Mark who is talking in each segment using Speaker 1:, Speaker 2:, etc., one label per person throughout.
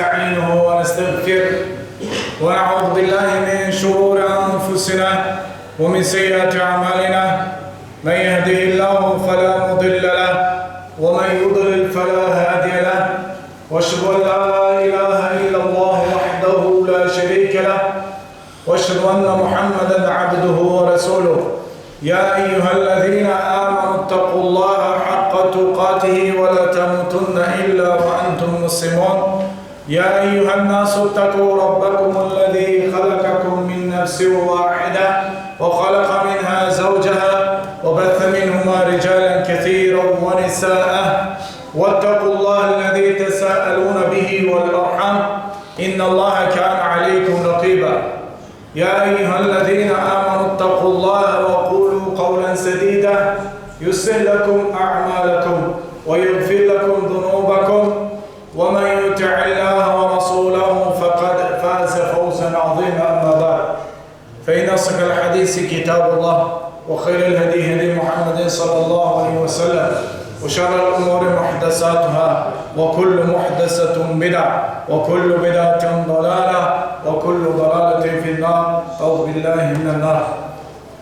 Speaker 1: ونستعينه ونستغفره ونعوذ بالله من شرور أنفسنا ومن سيئات أعمالنا. من يهده الله فلا مضل له ومن يضلل فلا هادي له. وأشهد أن لا إله إلا الله وحده لا شريك له. وأشهد أن محمدا عبده ورسوله. يا أيها الذين آمنوا اتقوا الله حق تقاته ولا تموتن إلا وأنتم مسلمون. يا أيها الناس اتقوا ربكم الذي خلقكم من نفس واحدة وخلق منها زوجها وبث منهما رجالا كثيرا ونساء. واتقوا الله الذي تساءلون به والأرحام. إن الله كان عليكم رقيبا. يا أيها الذين آمنوا اتقوا الله وقولوا قولا سديدا. يصلح لكم أعمالكم ويغفر أصدق الحديث كتاب الله وخير الهدي هدي محمد صلى الله عليه وسلم وشر الأمور محدثاتها وكل محدثة بدعة وكل بدعة ضلالة وكل ضلالة في النار أعوذ بالله من النار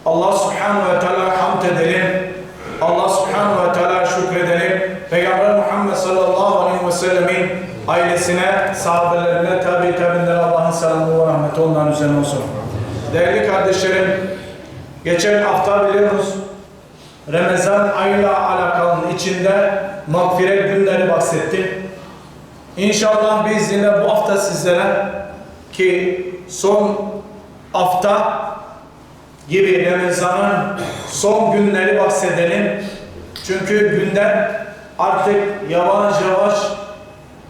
Speaker 1: Allah subhanahu ve teala hamd edelim. Allah subhanahu ve teala şükredelim. Peygamber Muhammed sallallahu aleyhi ve sellemin ailesine, sahabelerine, tabi tabi'inlere Allah'ın selamı ve rahmeti onların üzerine olsun. Değerli kardeşlerim, geçen hafta biliyoruz Ramazan ayıyla alakalı içinde mağfiret günleri bahsettim. İnşallah biz yine bu hafta sizlere ki son hafta gibi Ramazan'ın son günleri bahsedelim. Çünkü günler artık yavaş yavaş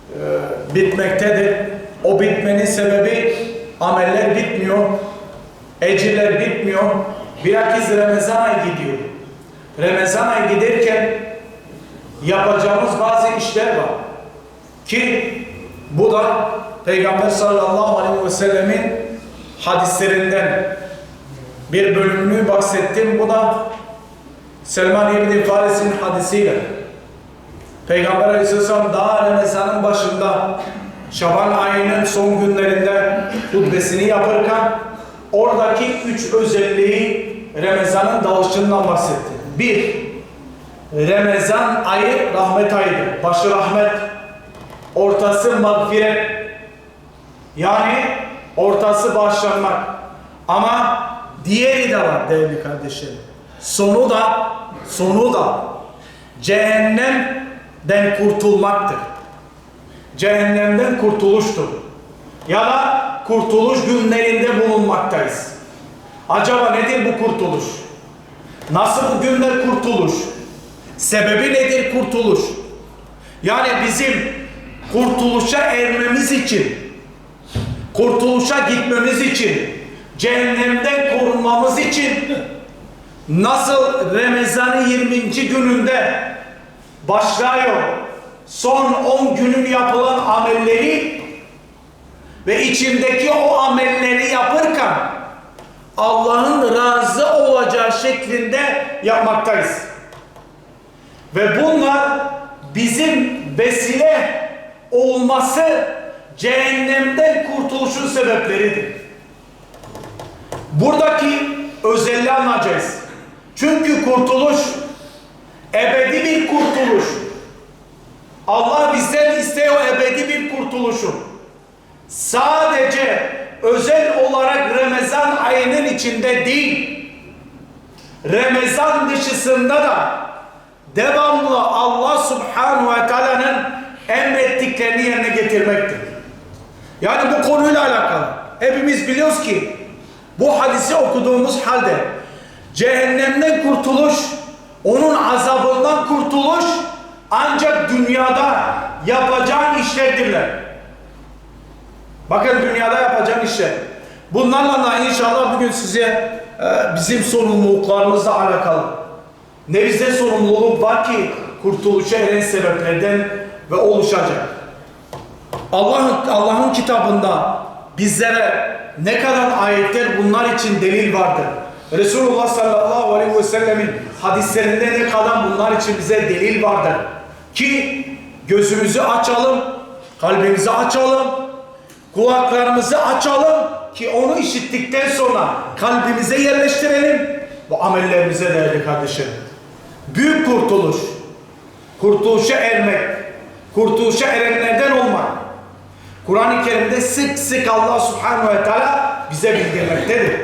Speaker 1: e, bitmektedir. O bitmenin sebebi ameller bitmiyor, ecirler bitmiyor. Bilakis Ramazan ayı gidiyor. Ramazan ayı giderken yapacağımız bazı işler var. Ki bu da Peygamber sallallahu aleyhi ve sellemin hadislerinden bir bölümünü bahsettim. Bu da Selman İbni Faris'in hadisiyle. Peygamber aleyhisselam daha Ramazan'ın başında Şaban ayının son günlerinde hutbesini yaparken oradaki üç özelliği Ramazan'ın dalışından bahsetti. Bir, Ramazan ayı rahmet ayıdır. Başı rahmet, ortası mağfiret. Yani ortası bağışlanmak. Ama diğeri de var değerli kardeşlerim. Sonu da, sonu da cehennemden kurtulmaktır. Cehennemden kurtuluştur. Ya da kurtuluş günlerinde bulunmaktayız. Acaba nedir bu kurtuluş? Nasıl bu günler kurtuluş? Sebebi nedir kurtuluş? Yani bizim kurtuluşa ermemiz için, kurtuluşa gitmemiz için, cehennemden korunmamız için nasıl Ramazan'ın 20. gününde başlıyor son 10 günün yapılan amelleri ve içindeki o amelleri yaparken Allah'ın razı olacağı şeklinde yapmaktayız. Ve bunlar bizim vesile olması cehennemden kurtuluşun sebepleridir. Buradaki özelliği anlayacağız. Çünkü kurtuluş ebedi bir kurtuluş. Allah bizden istiyor ebedi bir kurtuluşu. Sadece özel olarak Ramazan ayının içinde değil, Ramazan dışısında da devamlı Allah subhanahu ve teala'nın emrettiklerini yerine getirmektir. Yani bu konuyla alakalı. Hepimiz biliyoruz ki bu hadisi okuduğumuz halde cehennemden kurtuluş, onun azabından kurtuluş ancak dünyada yapacağın işlerdirler. Bakın dünyada yapacağın işler. Bunlarla da inşallah bugün size e, bizim sorumluluklarımızla alakalı. Ne bizde sorumluluk var ki kurtuluşa eren sebeplerden ve oluşacak. Allah'ın Allah'ın kitabında bizlere ne kadar ayetler bunlar için delil vardır. Resulullah sallallahu aleyhi ve sellemin hadislerinde ne kadar bunlar için bize delil vardır. Ki gözümüzü açalım, Kalbimizi açalım. Kulaklarımızı açalım ki onu işittikten sonra kalbimize yerleştirelim. Bu amellerimize değerli kardeşim. Büyük kurtuluş. Kurtuluşa ermek. Kurtuluşa erenlerden olmak. Kur'an-ı Kerim'de sık sık Allah Subhanahu ve Teala bize bildirmektedir.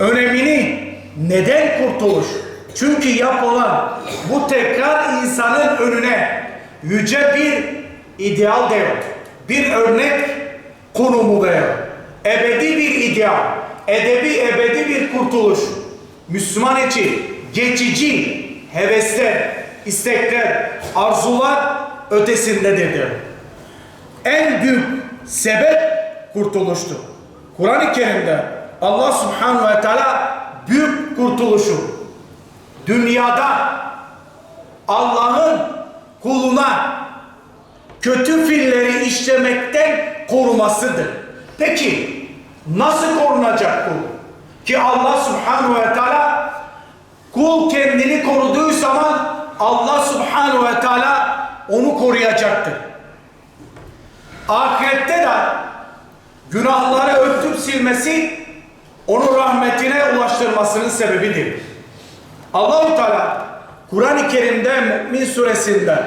Speaker 1: Önemini neden kurtuluş? Çünkü yapılan bu tekrar insanın önüne yüce bir ideal diyor. Bir örnek konumu diyor. Ebedi bir ideal. Edebi ebedi bir kurtuluş. Müslüman için geçici hevesler, istekler, arzular ötesindedir diyor. En büyük sebep kurtuluştur. Kur'an-ı Kerim'de Allah Subhanahu ve Teala büyük kurtuluşu dünyada Allah'ın kuluna kötü fiilleri işlemekten korumasıdır. Peki nasıl korunacak kul? Ki Allah Subhanahu ve Teala kul kendini koruduğu zaman Allah Subhanahu ve Teala onu koruyacaktır. Ahirette de günahları örtüp silmesi onu rahmetine ulaştırmasının sebebidir. Allahu Teala Kur'an-ı Kerim'de Mü'min suresinde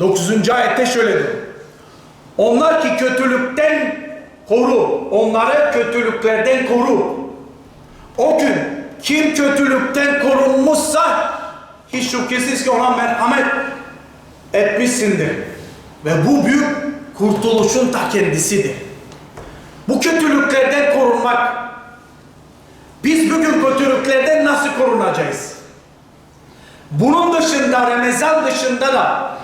Speaker 1: 9. ayette şöyle diyor. Onlar ki kötülükten koru. Onları kötülüklerden koru. O gün kim kötülükten korunmuşsa hiç şüphesiz ki ona merhamet etmişsindir. Ve bu büyük kurtuluşun ta kendisidir. Bu kötülüklerden korunmak biz bugün kötülüklerden nasıl korunacağız? Bunun dışında Ramazan dışında da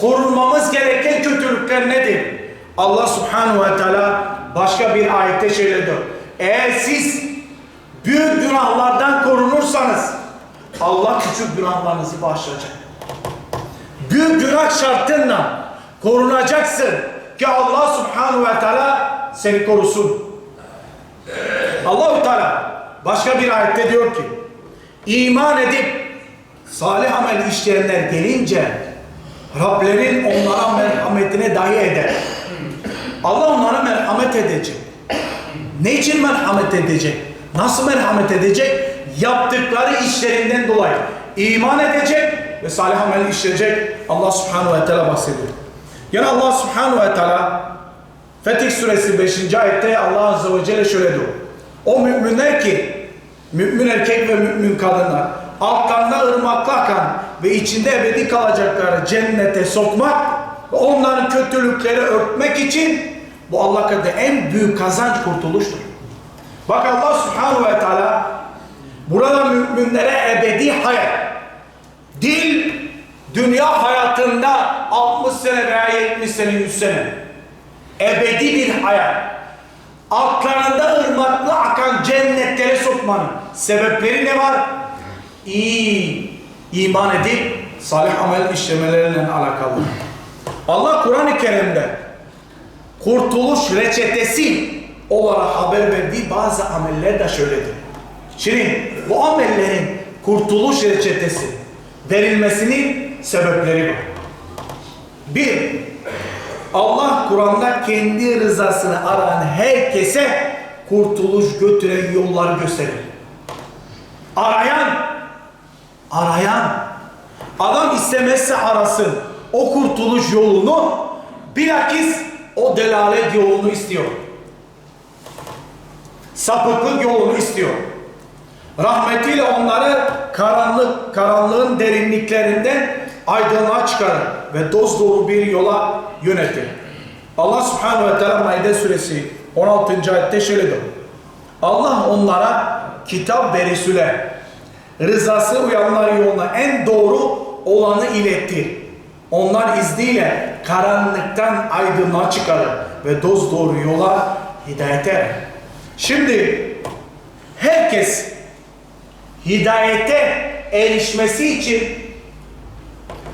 Speaker 1: korunmamız gereken kötülükler nedir? Allah Subhanahu ve Teala başka bir ayette şöyle diyor. Eğer siz büyük günahlardan korunursanız Allah küçük günahlarınızı bağışlayacak. Büyük günah şartıyla korunacaksın ki Allah Subhanahu ve Teala seni korusun. Allahu Teala başka bir ayette diyor ki iman edip salih amel işleyenler gelince Rablerin onlara merhametine dahi eder. Allah onlara merhamet edecek. Ne için merhamet edecek? Nasıl merhamet edecek? Yaptıkları işlerinden dolayı iman edecek ve salih amel işleyecek. Allah subhanahu ve teala bahsediyor. Yani Allah subhanahu ve teala Fetih suresi 5. ayette Allah azze ve celle şöyle diyor. O müminler ki mümin erkek ve mümin kadınlar altlarında ırmaklar akan ve içinde ebedi kalacakları cennete sokmak ve onların kötülükleri örtmek için bu Allah katında en büyük kazanç kurtuluştur. Bak Allah subhanahu ve teala burada müminlere ebedi hayat dil dünya hayatında 60 sene veya 70 sene 100 sene ebedi bir hayat altlarında ırmaklı akan cennetlere sokmanın sebepleri ne var? İyi iman edip salih amel işlemeleriyle alakalı. Allah Kur'an-ı Kerim'de kurtuluş reçetesi olarak haber verdiği bazı ameller de şöyledir. Şimdi bu amellerin kurtuluş reçetesi verilmesinin sebepleri var. Bir, Allah Kur'an'da kendi rızasını arayan herkese kurtuluş götüren yollar gösterir. Arayan, arayan, adam istemezse arasın o kurtuluş yolunu bilakis o delalet yolunu istiyor. Sapıklık yolunu istiyor. Rahmetiyle onları karanlık, karanlığın derinliklerinden aydınlığa çıkarır ve dost doğru bir yola yönetir. Allah subhanahu ve teala Maide suresi 16. ayette şöyle diyor. Allah onlara kitap ve Resul'e rızası uyanlar yoluna en doğru olanı iletti. Onlar izniyle karanlıktan aydınlığa çıkarır ve dost doğru yola hidayete. Şimdi herkes hidayete erişmesi için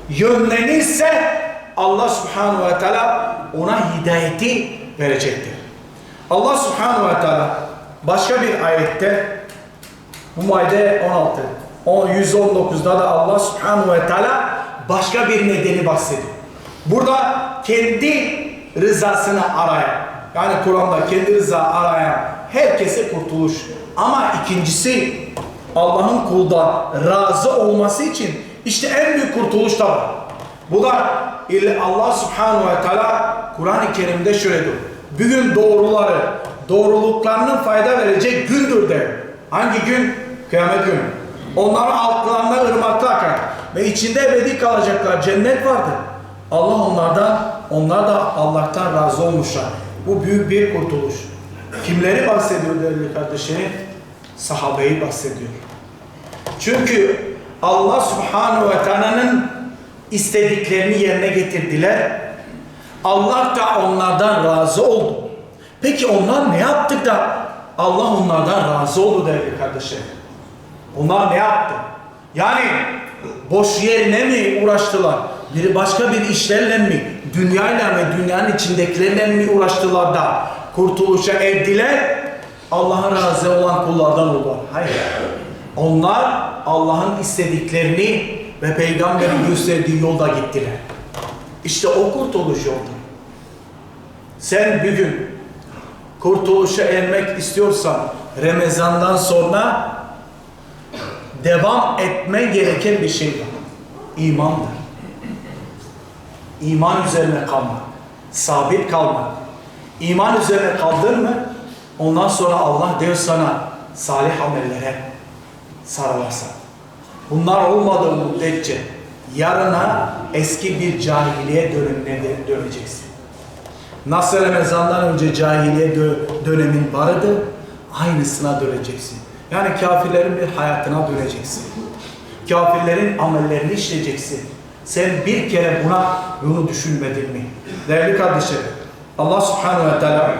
Speaker 1: yönlenirse Allah subhanahu ve teala ona hidayeti verecektir. Allah subhanahu ve teala başka bir ayette bu Maide 16 o 119'da da Allah subhanahu ve teala başka bir nedeni bahsediyor. Burada kendi rızasını arayan, yani Kur'an'da kendi rıza arayan herkese kurtuluş. Ama ikincisi Allah'ın kulda razı olması için işte en büyük kurtuluş da var. Bu da Allah Subhanahu ve Teala Kur'an-ı Kerim'de şöyle diyor. Bugün doğruları, doğruluklarının fayda verecek gündür der. Hangi gün? Kıyamet günü. Onların altlarında ırmaklar akar ve içinde ebedi kalacaklar. Cennet vardır. Allah onlardan, onlar da Allah'tan razı olmuşlar. Bu büyük bir kurtuluş. Kimleri bahsediyor değerli kardeşlerim? Sahabeyi bahsediyor. Çünkü Allah Subhanahu ve Teala'nın istediklerini yerine getirdiler. Allah da onlardan razı oldu. Peki onlar ne yaptı da Allah onlardan razı oldu değerli kardeşlerim? Onlar ne yaptı? Yani boş yerine mi uğraştılar? Bir başka bir işlerle mi? Dünyayla ve dünyanın içindekilerle mi uğraştılar da kurtuluşa erdiler? Allah'ın razı olan kullardan oldular. Hayır. Onlar Allah'ın istediklerini ve peygamberin gösterdiği yolda gittiler. İşte o kurtuluş yolda. Sen bir gün kurtuluşa ermek istiyorsan Ramazan'dan sonra devam etme gereken bir şey var. İmandır. İman üzerine kalmak. Sabit kalmak. İman üzerine kaldın mı ondan sonra Allah diyor sana salih amellere sarılarsan. Bunlar olmadığı müddetçe yarına eski bir cahiliye dönemine de döneceksin. Nasıl Ramazan'dan önce cahiliye dö- dönemin vardı, aynısına döneceksin. Yani kafirlerin bir hayatına döneceksin. Kafirlerin amellerini işleyeceksin. Sen bir kere buna bunu düşünmedin mi? Değerli kardeşlerim, Allah subhanehu ve teala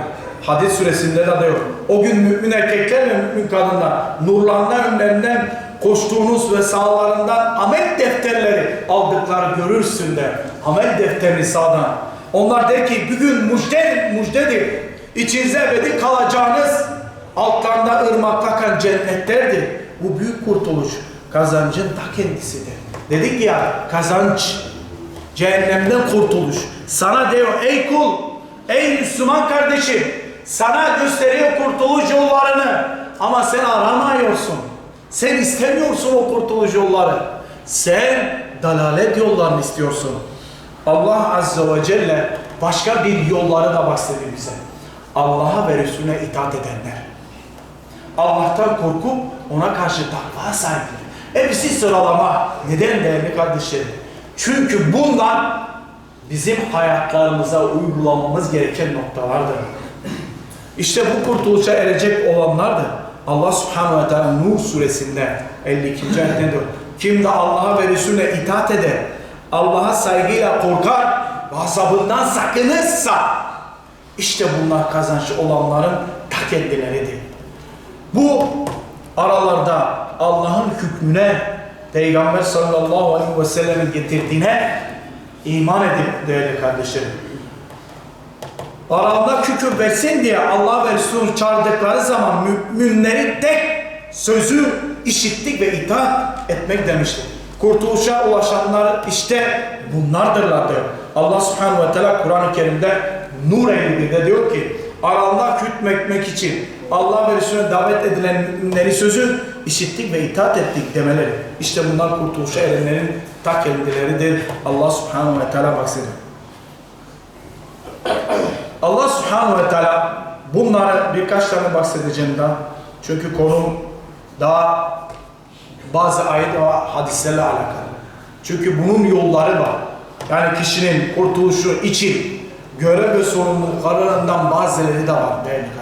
Speaker 1: hadis süresinde de diyor. O gün mümin erkekler ve mümin kadınlar nurlanma önlerinden koştuğunuz ve sağlarından amel defterleri aldıkları görürsün de amel defterini sağdan. Onlar der ki bugün müjde, müjdedir. İçinizde ebedi kalacağınız altlarında ırmak akan cennetlerdir. Bu büyük kurtuluş kazancın ta kendisidir. Dedik ya kazanç, cehennemden kurtuluş. Sana diyor ey kul, ey Müslüman kardeşim, sana gösteriyor kurtuluş yollarını ama sen aramıyorsun. Sen istemiyorsun o kurtuluş yolları. Sen dalalet yollarını istiyorsun. Allah Azze ve Celle başka bir yolları da bahsediyor bize. Allah'a ve Resulüne itaat edenler. Allah'tan korkup ona karşı takva sahibidir. Hepsi sıralama. Neden değerli kardeşlerim? Çünkü bunlar bizim hayatlarımıza uygulamamız gereken noktalardır. İşte bu kurtuluşa erecek olanlar da Allah Subhanahu ve Teala Nur suresinde 52. ayette diyor. Kim de Allah'a ve Resulüne itaat eder, Allah'a saygıyla korkar ve azabından sakınırsa işte bunlar kazançlı olanların ta kendileridir. Bu aralarda Allah'ın hükmüne Peygamber sallallahu aleyhi ve sellem'in getirdiğine iman edip değerli kardeşlerim. Aralarında hüküm versin diye Allah ve Resulü çağırdıkları zaman müminleri tek sözü işittik ve itaat etmek demiştir. Kurtuluşa ulaşanlar işte bunlardırlar diyor. Allah subhanahu ve teala Kur'an-ı Kerim'de Nur 51'de diyor ki aralarında hükmetmek için Allah ve Resulüne davet edilen müminleri sözü işittik ve itaat ettik demeleri. İşte bunlar kurtuluşa erenlerin ta kendileridir. Allah subhanahu ve teala bahsediyor. Allah subhanahu ve teala bunları birkaç tane bahsedeceğim daha. Çünkü konu daha bazı ayet ve hadislerle alakalı. Çünkü bunun yolları var. Yani kişinin kurtuluşu için görev ve sorumluluklarından bazıları da var değerli.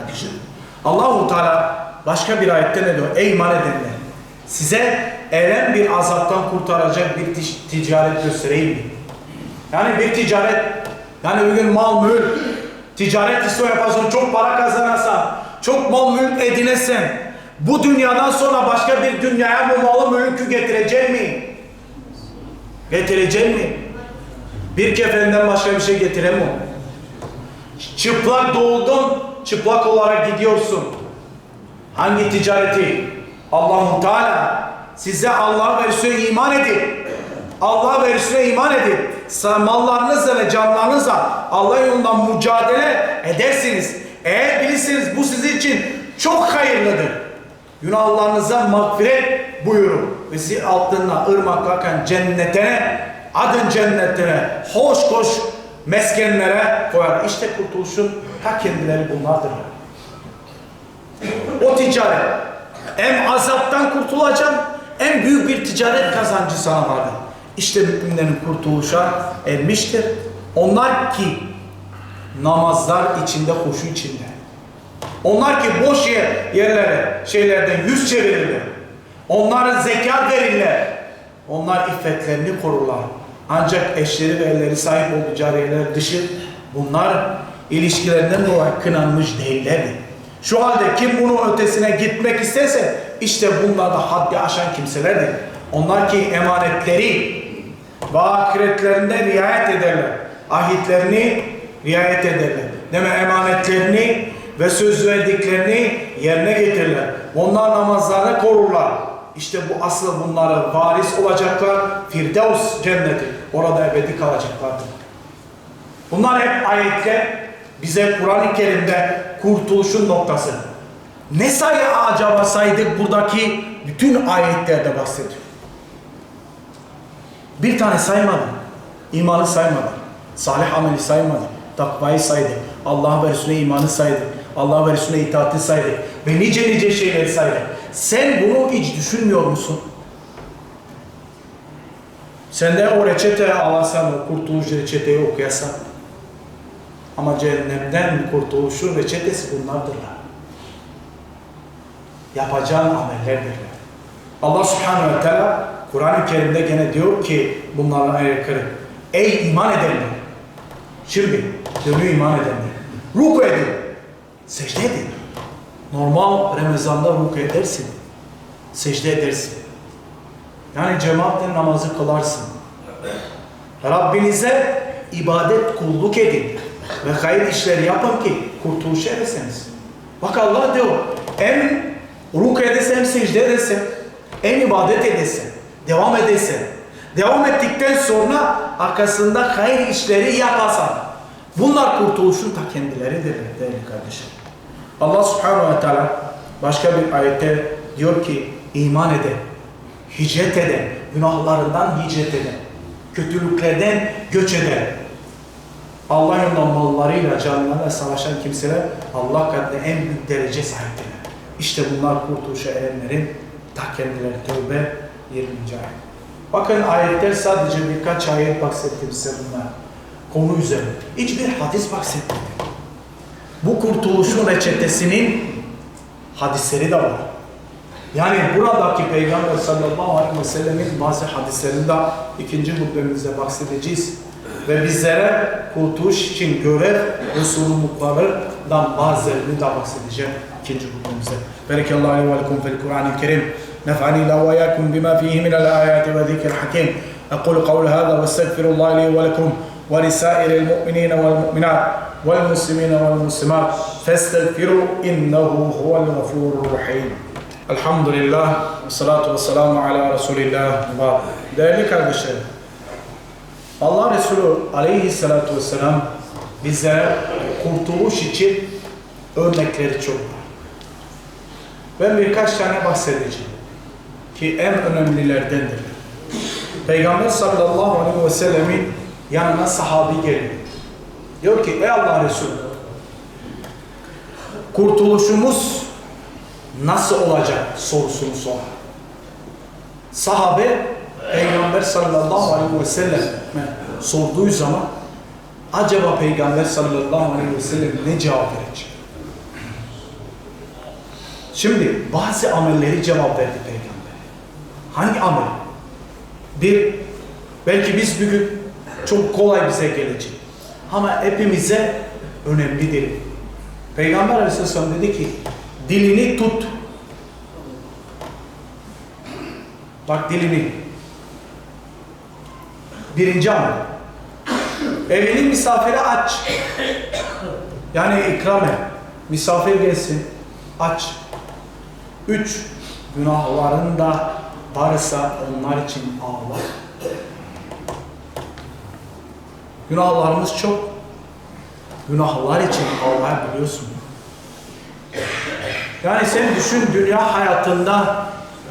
Speaker 1: Allahu Teala başka bir ayette ne diyor? Ey iman edenler! Size eren bir azaptan kurtaracak bir tic- ticaret göstereyim mi? Yani bir ticaret, yani bugün mal mülk, ticaret istiyor yaparsan, çok para kazanırsan, çok mal mülk edinirsen, bu dünyadan sonra başka bir dünyaya bu malı mülkü getirecek mi? Getirecek mi? Bir kefenden başka bir şey getiremem. Çıplak doğdun, çıplak olarak gidiyorsun. Hangi ticareti? Allahu Teala size Allah'a ve Resulüne iman edin. Allah'a ve Resulüne iman edin. mallarınızla ve canlarınızla Allah yolunda mücadele edersiniz. Eğer bilirsiniz bu sizin için çok hayırlıdır. Günahlarınıza mağfiret buyurun. Ve sizi altına ırmak akan cennetine, adın cennetine, hoş hoş meskenlere koyar. İşte kurtuluşun ta kendileri bunlardırlar. O ticaret. Hem azaptan kurtulacaksın, en büyük bir ticaret kazancı sana vardır. İşte müminlerin kurtuluşa ermiştir. Onlar ki namazlar içinde, huşu içinde. Onlar ki boş yer, yerlere, şeylerden yüz çevirirler. Onlara zekat verirler. Onlar iffetlerini korurlar. Ancak eşleri ve elleri sahip olduğu cariyeler dışı bunlar ilişkilerinden dolayı kınanmış değillerdi. Şu halde kim bunun ötesine gitmek isterse işte bunlar da haddi aşan kimselerdir. Onlar ki emanetleri ve ahiretlerinde riayet ederler. Ahitlerini riayet ederler. Deme emanetlerini ve söz verdiklerini yerine getirirler. Onlar namazlarını korurlar. İşte bu asıl bunlara varis olacaklar. Firdevs cenneti. Orada ebedi kalacaklardır. Bunlar hep ayetler bize Kur'an-ı Kerim'de kurtuluşun noktası. Ne sayı acaba saydık buradaki bütün ayetlerde bahsediyor. Bir tane saymadı. İmanı saymadı. Salih ameli saymadı. Takvayı saydı. Allah ve Resulüne imanı saydı. Allah ve Resulüne itaati saydı. Ve nice nice şeyleri saydı. Sen bunu hiç düşünmüyor musun? Sen de o reçete alasan, o kurtuluş reçeteyi okuyasan. Ama cehennemden kurtuluşun reçetesi bunlardırlar. Yapacağın amellerdirler. Allah subhanehu ve teala Kur'an-ı Kerim'de gene diyor ki bunlarla aykırı. Ey iman edenler! Şimdi dönüyor iman edenler. Ruku edin. Secde edin. Normal Ramazan'da ruku edersin. Secde edersin. Yani cemaatle namazı kılarsın. Rabbinize ibadet kulluk edin. Ve hayır işler yapın ki kurtuluşa eresiniz. Bak Allah diyor. Hem ruku edesin hem secde edesin. Hem ibadet edesin. Devam edesin. Devam ettikten sonra arkasında hayır işleri yapasan. Bunlar kurtuluşun ta kendileridir değerli kardeşim. Allah subhanahu ve teala başka bir ayette diyor ki iman eden, hicret eden, günahlarından hicret eden, kötülüklerden göç eden, Allah yolunda mallarıyla, canlarıyla savaşan kimseler Allah katında en büyük derece sahiptirler. İşte bunlar kurtuluşa erenlerin ta kendileri tövbe 20. ayet. Bakın ayetler sadece birkaç ayet bahsettim size bunlar. Konu üzerine. Hiçbir hadis bahsetmedim Bu kurtuluşun reçetesinin hadisleri de var. Yani buradaki Peygamber sallallahu aleyhi ve sellemin bazı hadislerinde ikinci hutbemizde bahsedeceğiz. Ve bizlere kurtuluş için görev ve sorumluluklarından bazılarını da bahsedeceğim ikinci hutbemizde. Berekallahu aleyhi ve lekum fil Kur'an-ı Kerim. نفعني الله وإياكم بما فيه من الآيات وذكر الحكيم أقول قول هذا واستغفر الله لي ولكم ولسائر المؤمنين والمؤمنات والمسلمين والمسلمات فاستغفروا إنه هو الغفور الرحيم الحمد لله والصلاة والسلام على رسول الله ve Değerli kardeşlerim, Allah Resulü aleyhissalatu vesselam bize kurtuluş için örnekleri çok var. Ben birkaç tane bahsedeceğim ki en önemlilerdendir. Peygamber sallallahu aleyhi ve sellemin yanına sahabi geliyor. Diyor ki ey Allah Resulü kurtuluşumuz nasıl olacak sorusunu sorar. Sahabe Peygamber sallallahu aleyhi ve sellem sorduğu zaman acaba Peygamber sallallahu aleyhi ve sellem ne cevap verecek? Şimdi bazı amelleri cevap verdi Peygamber. Hangi amel? Bir, belki biz bugün çok kolay bize gelecek. Ama hepimize önemli değil. Peygamber Aleyhisselam dedi ki, dilini tut. Bak dilini. Birinci amel. Evini misafire aç. Yani ikram et. Misafir gelsin. Aç. Üç, günahların da varsa onlar için ağla. Günahlarımız çok. Günahlar için Allah'ı biliyorsun. Yani sen düşün dünya hayatında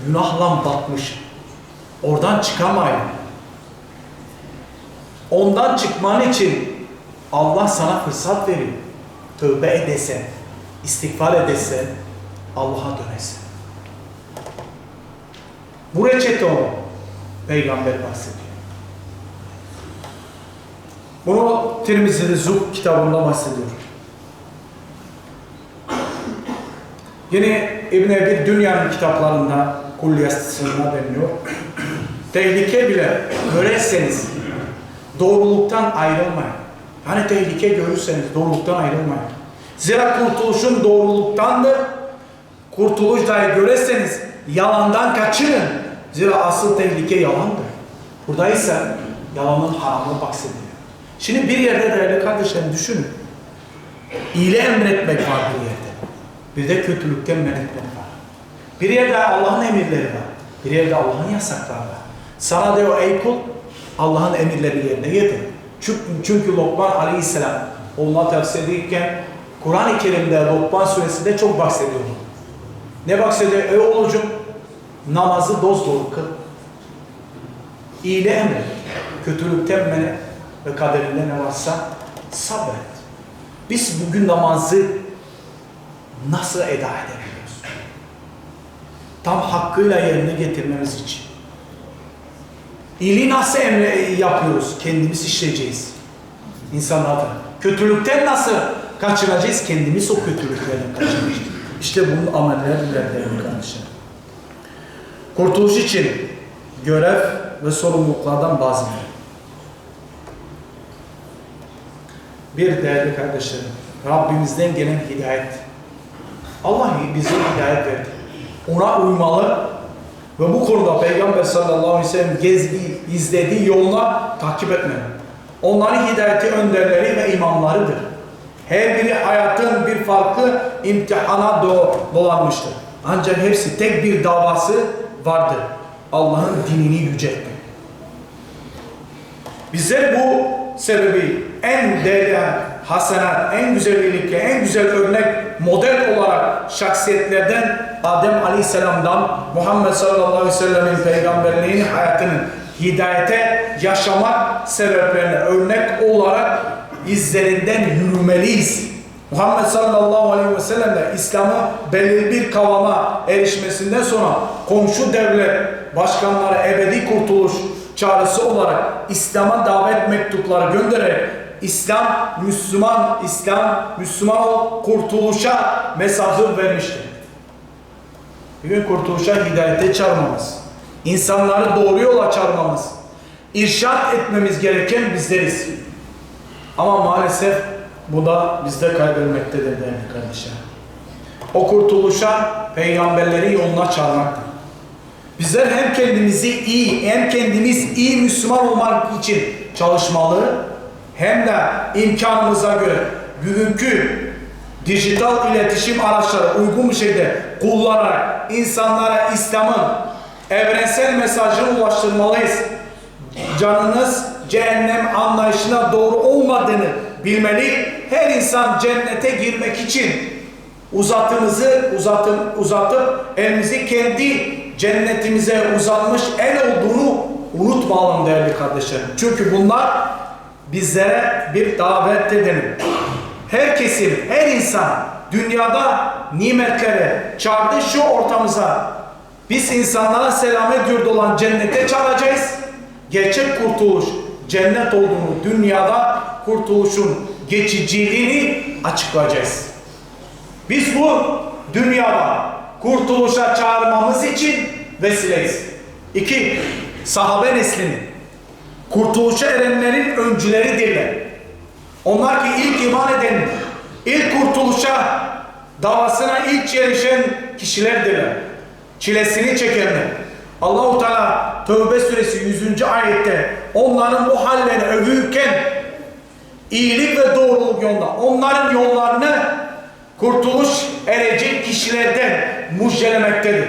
Speaker 1: günahla batmış. Oradan çıkamayın. Ondan çıkman için Allah sana fırsat veriyor. Tövbe edesen, istiğfar edesen, Allah'a dönesin. Bu reçete o. Peygamber bahsediyor. Bunu Tirmizi'de Zub kitabında bahsediyor. Yine İbn Ebi Dünya'nın kitaplarında kulliyasına deniliyor. Tehlike bile görerseniz doğruluktan ayrılmayın. Hani tehlike görürseniz doğruluktan ayrılmayın. Zira kurtuluşun doğruluktandır. Kurtuluş dahi görerseniz yalandan kaçının. Zira asıl tehlike yalandır. Burada ise yalanın haramını bahsediyor. Şimdi bir yerde değerli kardeşlerim düşünün. İyiliği emretmek var bir yerde. Bir de kötülükten men etmek var. Bir yerde Allah'ın emirleri var. Bir yerde Allah'ın yasakları var. Sana diyor ey kul Allah'ın emirleri yerine getir. Çünkü, çünkü Lokman aleyhisselam onunla tavsiye edilirken Kur'an-ı Kerim'de Lokman suresinde çok bahsediyor. Ne bahsediyor? Ey oğlucum namazı dosdoğru kıl. İyiliği emret. Kötülükten men et. Ve kaderinde ne varsa sabret. Biz bugün namazı nasıl eda edebiliyoruz? Tam hakkıyla yerine getirmemiz için. İyiliği nasıl emre yapıyoruz? Kendimiz işleyeceğiz. İnsanlardan. Kötülükten nasıl kaçıracağız? Kendimiz o kötülüklerden kaçıracağız. İşte bunun amelleriyle değerli kardeşlerim. Kurtuluş için görev ve sorumluluklardan bazıları. Bir değerli kardeşlerim, Rabbimizden gelen hidayet. Allah bize hidayet verdi. Ona uymalı ve bu konuda Peygamber sallallahu aleyhi ve sellem gezdiği, izlediği yoluna takip etmeli. Onların hidayeti önderleri ve imamlarıdır. Her biri hayatın bir farklı imtihana do dolanmıştır. Ancak hepsi tek bir davası vardır. Allah'ın dinini yüceltmek. Bizler bu sebebi en değerli hasenat, en güzel iyilikle, en güzel örnek model olarak şahsiyetlerden Adem Aleyhisselam'dan Muhammed sallallahu aleyhi ve sellemin peygamberliğin hayatının hidayete yaşamak sebeplerine örnek olarak izlerinden yürümeliyiz. Muhammed sallallahu aleyhi ve sellem de İslam'ı belirli bir kavama erişmesinden sonra komşu devlet başkanları ebedi kurtuluş çağrısı olarak İslam'a davet mektupları göndererek İslam, Müslüman, İslam, Müslüman ol, kurtuluşa mesajı vermiştir. Bugün kurtuluşa hidayete çağırmamız, insanları doğru yola çağırmamız, irşat etmemiz gereken bizleriz. Ama maalesef bu da bizde kaybetmektedir değerli kardeşler. O kurtuluşa peygamberleri yoluna çağırmaktır. Bizler hem kendimizi iyi, hem kendimiz iyi Müslüman olmak için çalışmalı, hem de imkanımıza göre bugünkü dijital iletişim araçları uygun bir şekilde kullanarak insanlara İslam'ın evrensel mesajını ulaştırmalıyız. Canınız cehennem anlayışına doğru olmadığını bilmeli. Her insan cennete girmek için uzatımızı uzatım, uzatıp elimizi kendi cennetimize uzanmış el olduğunu unutmayalım değerli kardeşlerim. Çünkü bunlar bizlere bir davet edelim. Herkesin, her insan dünyada nimetlere çağırdı şu ortamıza. Biz insanlara selamet yurdu olan cennete çağıracağız. Gerçek kurtuluş cennet olduğunu dünyada kurtuluşun geçiciliğini açıklayacağız. Biz bu dünyada kurtuluşa çağırmamız için vesileyiz. İki, sahabe neslinin kurtuluşa erenlerin öncüleridirler. Onlar ki ilk iman eden, ilk kurtuluşa davasına ilk yerleşen kişilerdirler. Çilesini çekenler. Allahu Teala Tövbe suresi 100. ayette onların bu hallerini övürken iyilik ve doğruluk yolunda onların yollarını kurtuluş erecek kişilerden müjdelemektedir.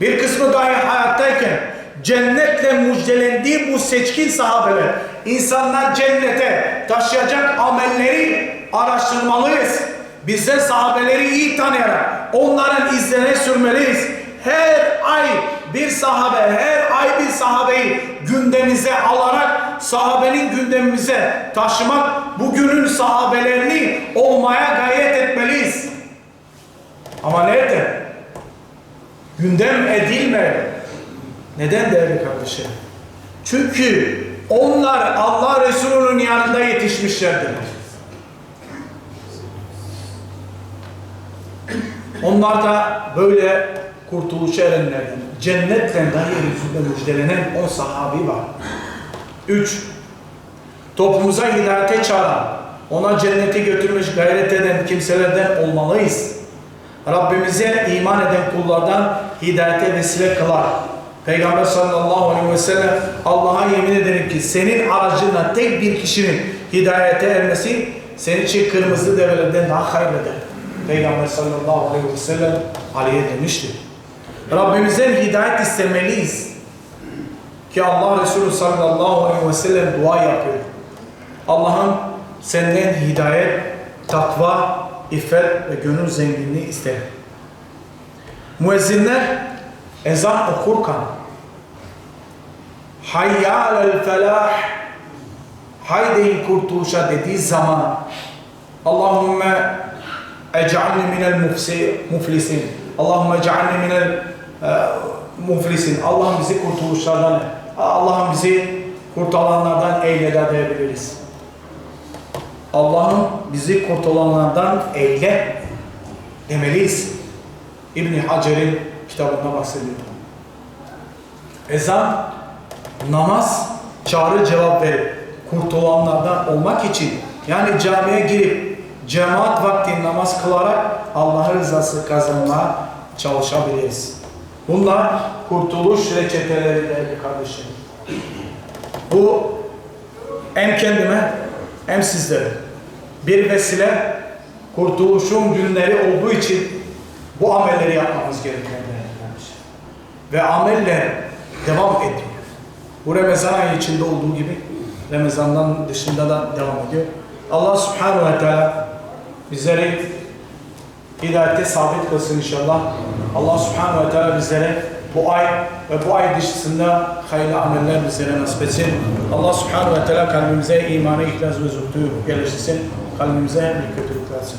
Speaker 1: Bir kısmı dahi hayattayken cennetle müjdelendiği bu seçkin sahabeler, insanlar cennete taşıyacak amelleri araştırmalıyız. Bizler sahabeleri iyi tanıyarak onların izlerine sürmeliyiz. Her ay bir sahabe, her ay bir sahabeyi gündemimize alarak sahabenin gündemimize taşımak, bugünün sahabelerini olmaya gayret etmeliyiz. Ama nerede? Gündem edilme. Neden değerli kardeşim? Çünkü onlar Allah Resulü'nün yanında yetişmişlerdir. Onlar da böyle kurtuluşa erenlerden, cennetle daha yeryüzünde müjdelenen on sahabi var. Üç, toplumuza hidayete çağıran, ona cennete götürmüş gayret eden kimselerden olmalıyız. Rabbimize iman eden kullardan hidayete vesile kılar. Peygamber sallallahu aleyhi ve sellem Allah'a yemin ederim ki senin aracınla tek bir kişinin hidayete ermesi senin için kırmızı develerden daha hayırlıdır. Peygamber sallallahu aleyhi ve sellem Ali'ye demiştir. Rabbimizden hidayet istemeliyiz. Ki Allah Resulü sallallahu aleyhi ve sellem dua yapıyor. Allah'ım senden hidayet, takva, iffet ve gönül zenginliği isterim. Müezzinler ezan okurken hayyâlel felah haydi kurtuluşa dediği zaman Allahümme ec'alni minel muflisin Allahümme ec'alni minel e, muflisin Allah'ım bizi kurtuluşlardan Allah'ım bizi kurtulanlardan eyle diyebiliriz. Allah'ım bizi kurtulanlardan eyle demeliyiz. İbni Hacer'in kitabında bahsediyor. Ezan, namaz, çağrı cevap verip kurtulanlardan olmak için yani camiye girip cemaat vakti namaz kılarak Allah'ın rızası kazanmaya çalışabiliriz. Bunlar kurtuluş reçeteleri değerli kardeşim. Bu hem kendime hem sizlere bir vesile kurtuluşun günleri olduğu için bu amelleri yapmamız gerekiyor değerli kardeşim. Ve ameller devam ediyor. Bu Ramazan ayı içinde olduğu gibi Ramazan'dan dışında da devam ediyor. Allah subhanahu ve teala bizleri hidayette sabit kılsın inşallah. Allah subhanahu ve teala bizlere bu ay ve bu ay dışında hayırlı ameller bizlere nasip etsin. Allah subhanahu ve teala kalbimize imanı, ihlas ve zuhdu geliştirsin. Kalbimize bir kötülük versin.